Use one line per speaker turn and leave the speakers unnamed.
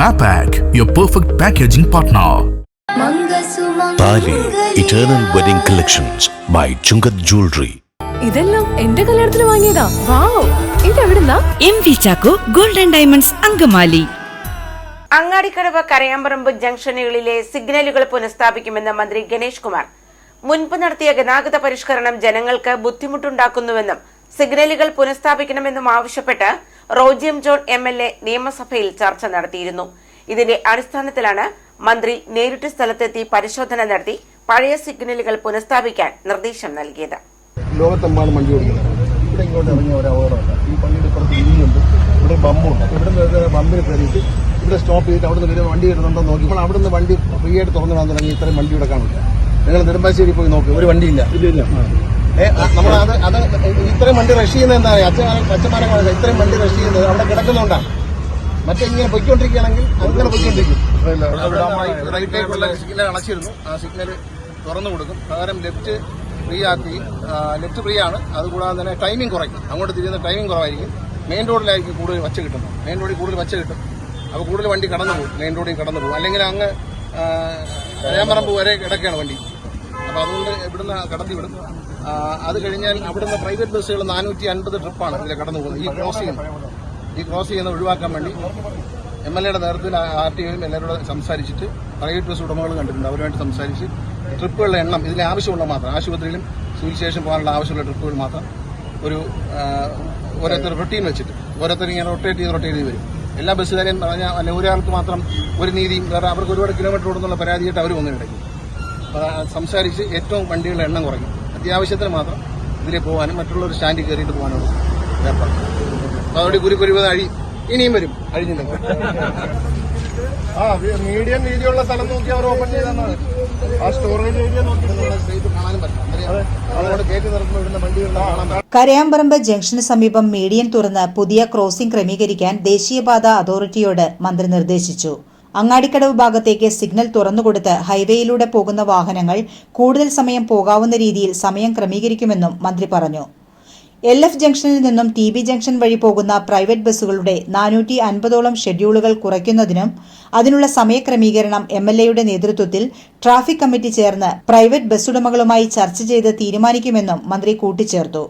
Mapac, your perfect packaging partner.
Thali eternal wedding collections by Chungath jewellery
ഇതെല്ലാം എന്റെ കല്യാണത്തിന് വാങ്ങിയതാ. Wow. ഇതെവിടുന്നാ?
M V Chacko golden diamonds Angamaly.
Angadikkadavu Karayamparambu ജംഗ്ഷനുകളിലെ സിഗ്നലുകൾ പുനഃസ്ഥാപിക്കുമെന്ന് മന്ത്രി ഗണേഷ് കുമാർ. മുൻപ് നടത്തിയ ഗതാഗത പരിഷ്കരണം ജനങ്ങൾക്ക് ബുദ്ധിമുട്ടുണ്ടാക്കുന്നുവെന്നും സിഗ്നലുകൾ പുനഃസ്ഥാപിക്കണമെന്നും ആവശ്യപ്പെട്ട് റോജിയം ജോൺ എം എൽ എ നിയമസഭയിൽ ചർച്ച നടത്തിയിരുന്നു. ഇതിന്റെ അടിസ്ഥാനത്തിലാണ് മന്ത്രി നേരിട്ട് സ്ഥലത്തെത്തി പരിശോധന നടത്തി പഴയ സിഗ്നലുകൾ പുനഃസ്ഥാപിക്കാൻ നിർദ്ദേശം നൽകിയത്.
ലോകത്തെമ്പാടും വണ്ടി ഓടിക്കുന്നത് ഇവിടെ ഇങ്ങോട്ട് ഇറങ്ങിയ ഒരു അപകടമല്ല ഈ പള്ളിയുടെ ഇപ്പുറത്ത് ഇനിയുണ്ട് ഇവിടെ ബമ്മുണ്ട്. ഇവിടെ നിന്ന് ബമ്പിൽ കയറിയിട്ട് ഇവിടെ സ്റ്റോപ്പ് ചെയ്തിട്ട് അവിടെ നിന്ന് വണ്ടി വരുന്നുണ്ടോ നോക്കി. ഇപ്പോൾ അവിടെ നിന്ന് വണ്ടി ഫ്രീ ആയിട്ട് തുറന്നു വിടാൻ തുടങ്ങി. ഇത്രയും വണ്ടി ഇവിടെ കാണില്ല നിങ്ങൾ നെടുമ്പാശ്ശേരി പോയി നോക്ക്. ഒരു വണ്ടിയില്ല. ഇല്ല. നമ്മൾ അത് ഇത്രയും വണ്ടി റഷ് ചെയ്യുന്നത് എന്താ അച്ഛന്മാരെ അച്ഛന്മാരെ കാണില്ല ഇത്രയും വണ്ടി റഷ് ചെയ്യുന്നത് അവിടെ കിടക്കുന്നുണ്ടാണ് മറ്റേ ഇങ്ങനെ പൊയ്ക്കൊണ്ടിരിക്കുകയാണെങ്കിൽ അങ്ങനെ പൊയ്ക്കൊണ്ടിരിക്കും. സിഗ്നൽ അടച്ചിരുന്നു ആ സിഗ്നൽ തുറന്നു കൊടുക്കും. പകരം ലെഫ്റ്റ് ഫ്രീ ആക്കി ലെഫ്റ്റ് ഫ്രീ ആണ്. അതുകൂടാതെ തന്നെ ടൈമിംഗ് കുറയ്ക്കും. അങ്ങോട്ട് തിരിയുന്ന ടൈമിംഗ് കുറവായിരിക്കും. മെയിൻ റോഡിലായിരിക്കും കൂടുതൽ വച്ച് കിട്ടുന്നത്. മെയിൻ റോഡിൽ കൂടുതൽ വച്ച് കിട്ടും. അപ്പോൾ കൂടുതൽ വണ്ടി കടന്നു പോകും. മെയിൻ റോഡിൽ കടന്നു പോകും. അല്ലെങ്കിൽ അങ്ങ് രാമറമ്പ് വരെ കിടക്കുകയാണ് വണ്ടി. അപ്പോൾ അതുകൊണ്ട് ഇവിടുന്ന് കടത്തി വിടും. അത് കഴിഞ്ഞാൽ അവിടുന്ന് പ്രൈവറ്റ് ബസ്സുകൾ നാനൂറ്റി അൻപത് ട്രിപ്പാണ് ഇതിൽ കടന്നു പോകുന്നത്. ഈ ക്രോസ് ചെയ്യുന്നത് ഈ ക്രോസ് ചെയ്യുന്നത് ഒഴിവാക്കാൻ വേണ്ടി എം എൽ എയുടെ നേതൃത്വത്തിൽ ആർ ടി ഒയും എല്ലാവരോടും സംസാരിച്ചിട്ട് പ്രൈവറ്റ് ബസ് ഉടമകൾ കണ്ടിട്ടുണ്ട്. അവരുമായിട്ട് സംസാരിച്ച് ട്രിപ്പുകളുടെ എണ്ണം ഇതിന് ആവശ്യമുള്ള മാത്രം ആശുപത്രിയിലും സിവിൽ സ്റ്റേഷൻ പോകാനുള്ള ആവശ്യമുള്ള ട്രിപ്പുകൾ മാത്രം ഒരു ഓരോരുത്തർ റൊട്ടീൻ വെച്ചിട്ട് ഓരോരുത്തർ ഇങ്ങനെ റൊട്ടേറ്റ് ചെയ്ത് റൊട്ടേറ്റ് ചെയ്ത് വരും. എല്ലാ ബസ്സുകാരെയും പറഞ്ഞാൽ അല്ല ഒരാൾക്ക് മാത്രം ഒരു നീതിയും വേറെ അവർക്ക് ഒരുപാട് കിലോമീറ്റർ ഓടുന്നുള്ള പരാതിയായിട്ട് അവർ വന്നിട്ടുണ്ടെങ്കിൽ സംസാരിച്ച് ഏറ്റവും വണ്ടികളുടെ എണ്ണം കുറയ്ക്കും. അത്യാവശ്യത്തിന് മാത്രം ഇതിലേ പോകാനും മറ്റുള്ളവർ സ്റ്റാൻഡിൽ കയറിയിട്ട് പോകാനുള്ളൂ ഏർപ്പാട് അതോടെ കുരുക്കുരുവത് അഴി ഇനിയും വരും. അഴിഞ്ഞില്ല. ആ മീഡിയം വീതിയുള്ള സ്ഥലം നോക്കി അവർ ഓപ്പൺ ചെയ്താണ് ആ സ്റ്റോറേജ് ഏരിയ നോക്കി. സ്ട്രേറ്റ് കാണാനും പറ്റും. അതുകൊണ്ട് കയറ്റി നിർത്തുന്ന വിടുന്ന വണ്ടികളുടെ കാണാൻ പറ്റും.
കരയാമ്പറമ്പ് ജംഗ്ഷന് സമീപം മീഡിയൻ തുറന്ന് പുതിയ ക്രോസിംഗ് ക്രമീകരിക്കാൻ ദേശീയപാത അതോറിറ്റിയോട് മന്ത്രി നിർദ്ദേശിച്ചു. അങ്ങാടിക്കടവ് ഭാഗത്തേക്ക് സിഗ്നൽ തുറന്നുകൊടുത്ത് ഹൈവേയിലൂടെ പോകുന്ന വാഹനങ്ങൾ കൂടുതൽ സമയം പോകാവുന്ന രീതിയിൽ സമയം ക്രമീകരിക്കുമെന്നും മന്ത്രി പറഞ്ഞു. എൽ എഫ് ജംഗ്ഷനിൽ നിന്നും ടി ബി ജംഗ്ഷൻ വഴി പോകുന്ന പ്രൈവറ്റ് ബസ്സുകളുടെ നാനൂറ്റി അൻപതോളം ഷെഡ്യൂളുകൾ കുറയ്ക്കുന്നതിനും അതിനുള്ള സമയക്രമീകരണം എം എൽ എയുടെ നേതൃത്വത്തിൽ ട്രാഫിക് കമ്മിറ്റി ചേർന്ന് പ്രൈവറ്റ് ബസ്സുടമകളുമായി ചർച്ച ചെയ്ത് തീരുമാനിക്കുമെന്നും മന്ത്രി കൂട്ടിച്ചേർത്തു.